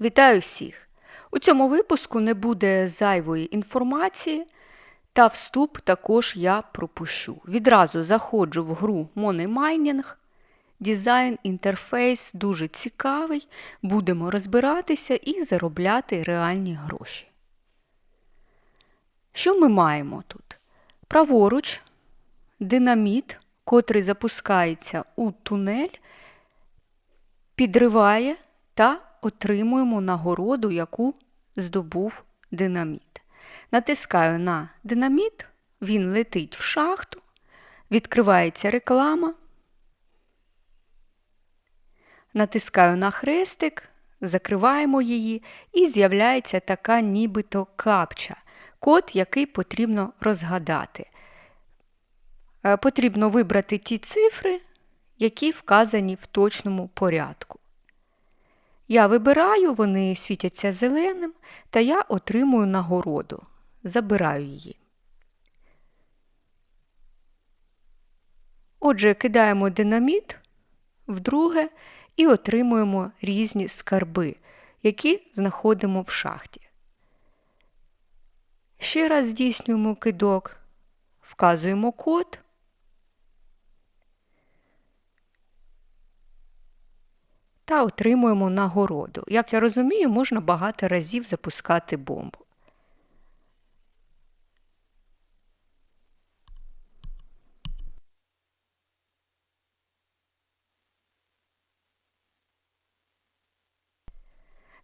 Вітаю всіх! У цьому випуску не буде зайвої інформації, та вступ також я пропущу. Відразу заходжу в гру Money Mining. Дизайн, інтерфейс дуже цікавий. Будемо розбиратися і заробляти реальні гроші. Що ми маємо тут? Праворуч динаміт, котрий запускається у тунель, підриває та отримуємо нагороду, яку здобув динаміт. Натискаю на динаміт, він летить в шахту, відкривається реклама. Натискаю на хрестик, закриваємо її, і з'являється така нібито капча, код, який потрібно розгадати. Е, Потрібно вибрати ті цифри, які вказані в точному порядку. Я вибираю, вони світяться зеленим, та я отримую нагороду. Забираю її. Отже, кидаємо динаміт вдруге і отримуємо різні скарби, які знаходимо в шахті. Ще раз здійснюємо кидок, вказуємо код. Та отримуємо нагороду. Як я розумію, можна багато разів запускати бомбу.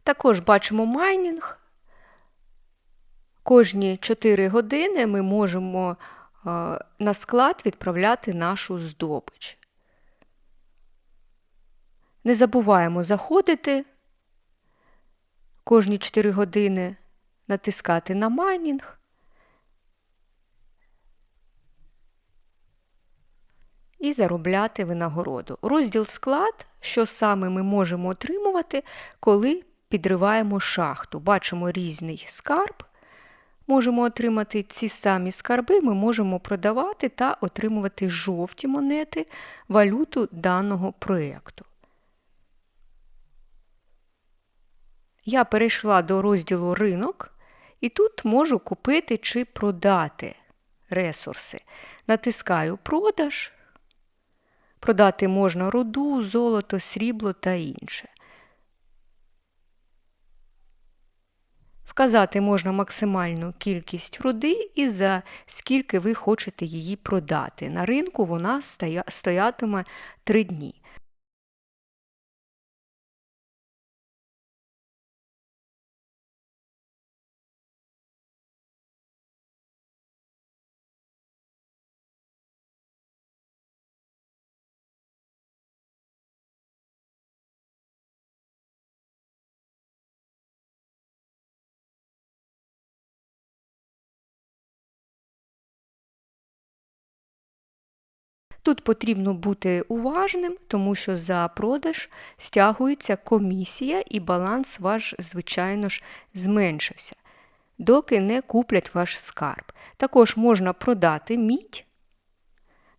Також бачимо майнінг. Кожні 4 години ми можемо е, на склад відправляти нашу здобич. Не забуваємо заходити кожні 4 години натискати на майнінг. І заробляти винагороду. Розділ склад, що саме ми можемо отримувати, коли підриваємо шахту. Бачимо різний скарб. Можемо отримати ці самі скарби, ми можемо продавати та отримувати жовті монети, валюту даного проєкту. Я перейшла до розділу ринок і тут можу купити чи продати ресурси. Натискаю продаж. Продати можна руду, золото, срібло та інше. Вказати можна максимальну кількість руди і за скільки ви хочете її продати. На ринку вона стоятиме 3 дні. Тут потрібно бути уважним, тому що за продаж стягується комісія і баланс ваш, звичайно ж, зменшився, доки не куплять ваш скарб. Також можна продати мідь.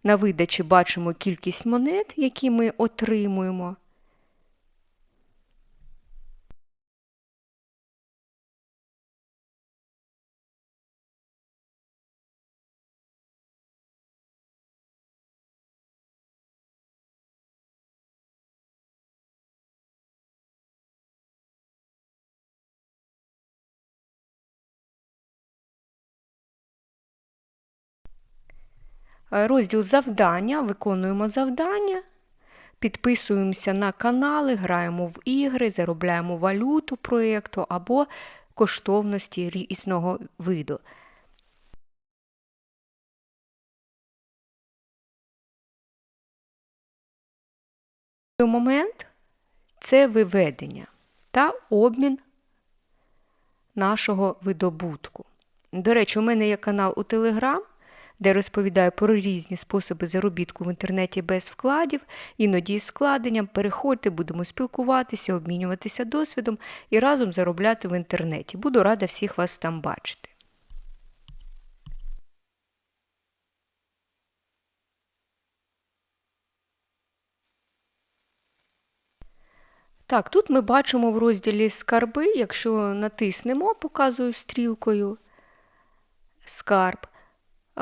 На видачі бачимо кількість монет, які ми отримуємо. Розділ завдання, виконуємо завдання, підписуємося на канали, граємо в ігри, заробляємо валюту проєкту або коштовності різного виду. Момент це виведення та обмін нашого видобутку. До речі, у мене є канал у Телеграм де розповідаю про різні способи заробітку в інтернеті без вкладів, іноді з складенням. Переходьте, будемо спілкуватися, обмінюватися досвідом і разом заробляти в інтернеті. Буду рада всіх вас там бачити. Так, тут ми бачимо в розділі скарби, якщо натиснемо, показую стрілкою скарб.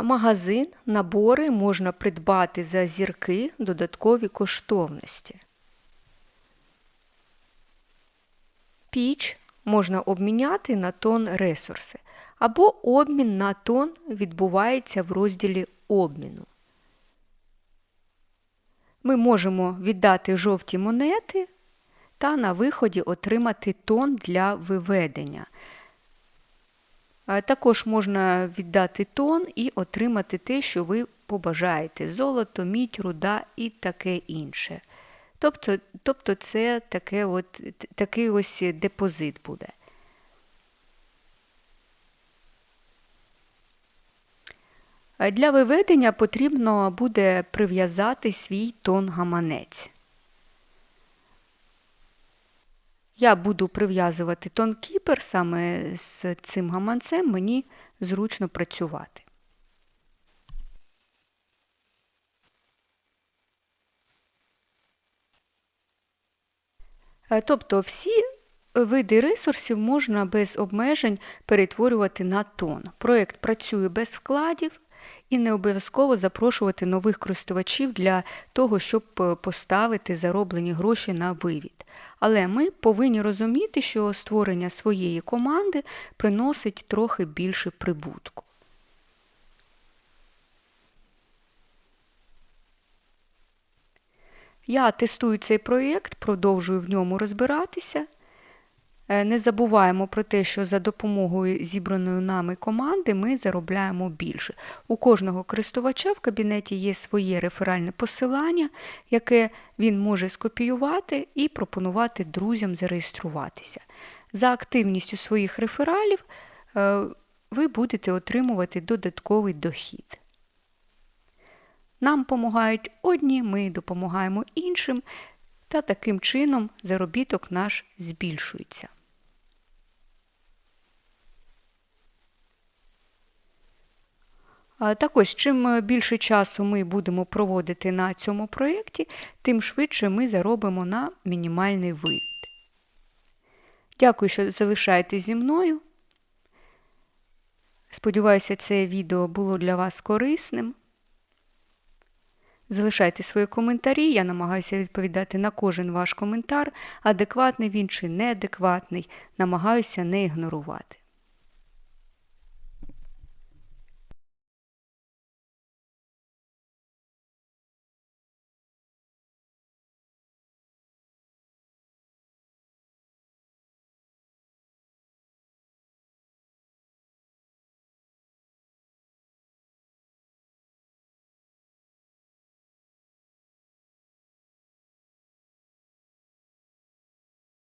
Магазин, набори можна придбати за зірки додаткові коштовності. Піч можна обміняти на тон ресурси, або обмін на тон відбувається в розділі обміну. Ми можемо віддати жовті монети та на виході отримати тон для виведення. Також можна віддати тон і отримати те, що ви побажаєте золото, мідь, руда і таке інше. Тобто тобто це таке от, такий ось депозит буде. Для виведення потрібно буде прив'язати свій тон гаманець. Я буду прив'язувати тон кіпер, саме з цим гаманцем мені зручно працювати. Е, тобто всі види ресурсів можна без обмежень перетворювати на тон. Проєкт працює без вкладів і не обов'язково запрошувати нових користувачів для того, щоб е, поставити зароблені гроші на вивід. Але ми повинні розуміти, що створення своєї команди приносить трохи більше прибутку. Я тестую цей проєкт, продовжую в ньому розбиратися. Е, не забуваємо про те, що за допомогою зібраної нами команди ми заробляємо більше. У кожного користувача в кабінеті є своє реферальне посилання, яке він може скопіювати і пропонувати друзям зареєструватися. За активністю своїх рефералів е, ви будете отримувати додатковий дохід. Нам допомагають одні, ми допомагаємо іншим, та таким чином заробіток наш збільшується. Так ось, чим е, більше часу ми будемо проводити на цьому проєкті, тим швидше ми заробимо на мінімальний вивід. Дякую, що залишаєтесь зі мною. Сподіваюся, це відео було для вас корисним. Залишайте свої коментарі, я намагаюся відповідати на кожен ваш коментар, адекватний він чи неадекватний, намагаюся не ігнорувати.